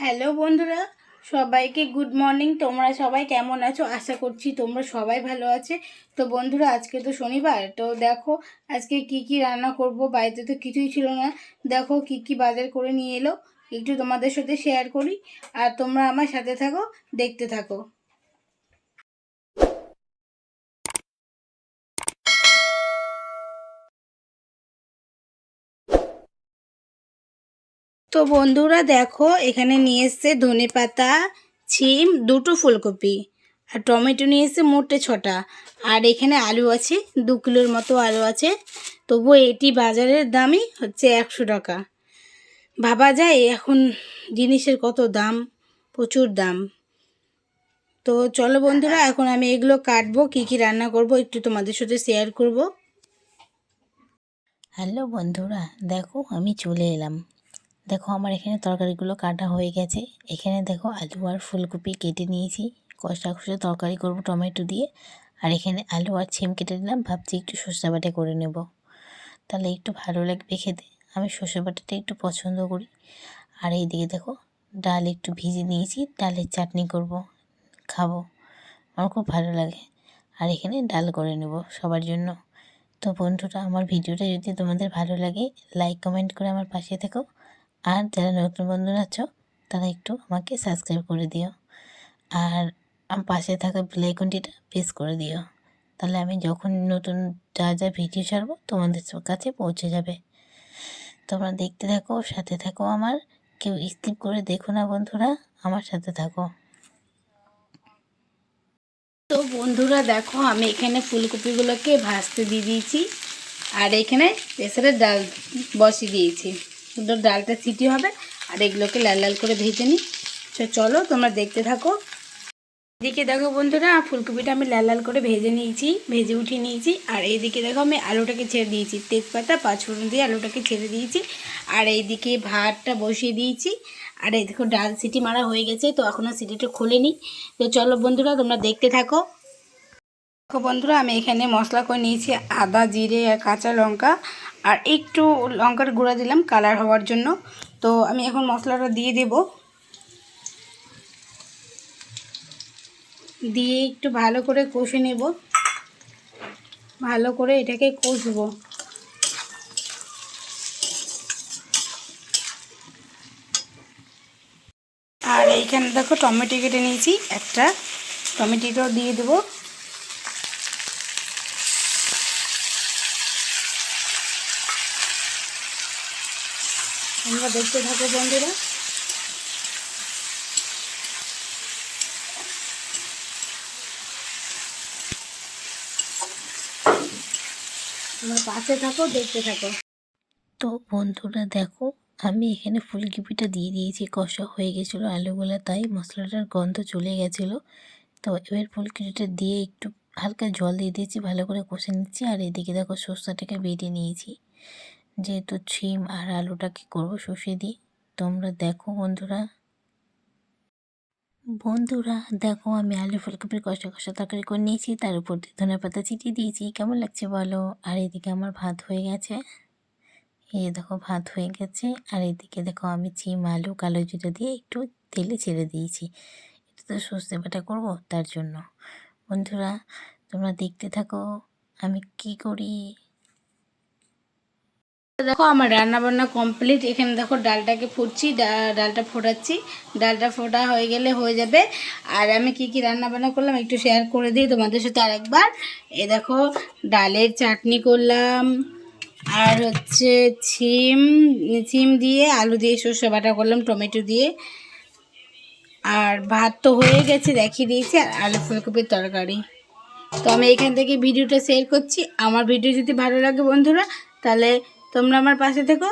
Hello বন্ধুরা, সবাইকে good morning তোমরা সবাই কেমন আছো? আশা করছি তোমরা সবাই ভালো আছে। তো বন্ধুরা, আজকে তো শনিবার, তো দেখো আজকে কি কি রান্না করব? বাড়িতে তো কিছুই ছিল না। দেখো কি কি বাজার করে নিয়ে এলো। একটু তোমাদের সাথে শেয়ার করি। আর তোমরা আমার সাথে থাকো, দেখতে থাকো। তো বন্ধুরা দেখো, এখানে নিয়ে এসছে ধনে পাতা, ছিম, দুটো ফুলকপি আর টমেটো নিয়ে এসছে মোটে ছটা। আর এখানে আলু আছে, দু কিলোর মতো আলু আছে, তবুও এটি বাজারের দামই হচ্ছে একশো টাকা। ভাবা যায় এখন জিনিসের কত দাম, প্রচুর দাম। তো চলো বন্ধুরা, এখন আমি এগুলো কাটবো, কি কি রান্না করব একটু তোমাদের সাথে শেয়ার করব। হ্যালো বন্ধুরা, দেখো আমি চলে এলাম। দেখো আমার এখানে তরকারিগুলো কাটা হয়ে গেছে। এখানে দেখো আলু আর ফুলকপি কেটে নিয়েছি। কষা কষা তরকারি করব টমেটো দিয়ে। আর এখানে আলু আর ছিম কেটে নিলাম, ভাবছি একটু সর্ষে বাটা করে নেব। তাহলে একটু ভালো লাগবে খেতে। আমি সর্ষে বাটাটা একটু পছন্দ করি। আর এইদিকে দেখো ডাল একটু ভিজে নিয়েছি, ডালের চাটনি করব, খাব। আমার খুব ভালো লাগে। আর এখানে ডাল করে নেব সবার জন্য। তো বন্ধুরা, আমার ভিডিওটা যদি তোমাদের ভালো লাগে লাইক কমেন্ট করে আমার পাশে থেকো। আর যারা নতুন বন্ধুরা আছো, তারা একটু আমাকে সাবস্ক্রাইব করে দিও। আর আমার পাশে থাকা বেলাইকনটিটা প্রেস করে দিও। তাহলে আমি যখন নতুন যা যা ভিডিও ছাড়বো, তোমাদের কাছে পৌঁছে যাবে। তোমরা দেখতে থাকো, সাথে থাকো আমার। কেউ স্কিপ করে দেখো না বন্ধুরা, আমার সাথে থাকো। তো বন্ধুরা দেখো, আমি এখানে ফুলকপিগুলোকে ভাজতে দিয়ে দিয়েছি। আর এখানে প্রেসারের ডাল বসিয়ে দিয়েছি। সুন্দর ডালটা সিটি হবে, আর এগুলোকে লাল লাল করে ভেজে নিই। তো চলো তোমরা দেখতে থাকো। এদিকে দেখো বন্ধুরা, ফুলকপিটা আমি লাল লাল করে ভেজে নিয়েছি, ভেজে উঠিয়ে নিয়েছি। আর এইদিকে দেখো আমি আলুটাকে ছেড়ে দিয়েছি, তেজপাতা, পাঁচফোড়ন দিয়ে আলুটাকে ছেড়ে দিয়েছি। আর এইদিকে ভাতটা বসিয়ে দিয়েছি। আর এই দেখো ডাল সিটি মারা হয়ে গেছে, তো এখনও সিটিটা খুলেনি। তো চলো বন্ধুরা, তোমরা দেখতে থাকো। দেখো বন্ধুরা, আমি এখানে মশলা করে নিয়েছি আদা, জিরে আর কাঁচা লঙ্কা। আর একটু লঙ্কার গুঁড়া দিলাম কালার হওয়ার জন্য। তো আমি এখন মশলাটা দিয়ে দেব। দিয়ে একটু ভালো করে কষে নেব। ভালো করে এটাকে কষবো। আর এইখানে দেখো টমেটো কেটে নিয়েছি। একটা টমেটোটাও দিয়ে দেবো। তোমরা দেখতে থাকো বন্ধুরা। তোমরা পাশে থাকো, দেখতে থাকো। তো বন্ধুরা দেখো, আমি এখানে ফুলকপিটা দিয়ে দিয়েছি, কষা হয়ে গেছিল আলুগুলো, তাই মশলাটার গন্ধ চলে গেছিল। তো এবার ফুলকপিটা দিয়ে একটু হালকা জল দিয়ে দিয়েছি, ভালো করে কষে নিচ্ছি, আর এদিকে দেখো সর্ষাটাকে বেটে নিয়েছি। যেহেতু ছিম আর আলুটাকে করব সর্ষে দিয়ে? তোমরা দেখো বন্ধুরা। বন্ধুরা, দেখো আমি আলু ফুলকপির কষা কষা তরকারি করে নিয়েছি, তার উপর দিয়ে ধনে পাতা চিটিয়ে দিয়েছি। কেমন লাগছে বলো? আর এদিকে আমার ভাত হয়ে গেছে। এই দেখো ভাত হয়ে গেছে। আর এদিকে দেখো আমি চিম আলু, কালো জিরা দিয়ে একটু তেলে ছেড়ে দিয়েছি। এটা তো সর্ষে বাটা করব তার জন্য। বন্ধুরা, তোমরা দেখতে থাকো আমি কি করি। দেখো, আমার রান্না বান্না কমপ্লিট এখানে দেখো, ডালটাকে ফুটছি ডালটা ফোটাচ্ছি। ডালটা ফোটা হয়ে গেলে হয়ে যাবে। আর আমি কি কি রান্না বান্না করলাম একটু শেয়ার করে দিই তোমাদের সাথে আরেকবার। এ দেখো, ডালের চাটনি করলাম। আর হচ্ছে ছিম ছিম দিয়ে আলু দিয়ে সর্ষে বাটা করলাম, টমেটো দিয়ে। আর ভাত তো হয়ে গেছে, দেখিয়ে দিয়েছি। আর আলু ফুলকপির তরকারি। তো আমি এখান থেকে ভিডিওটা শেয়ার করছি। আমার ভিডিও যদি ভালো লাগে বন্ধুরা, তাহলে তোমরা আমার পাশে থেকো।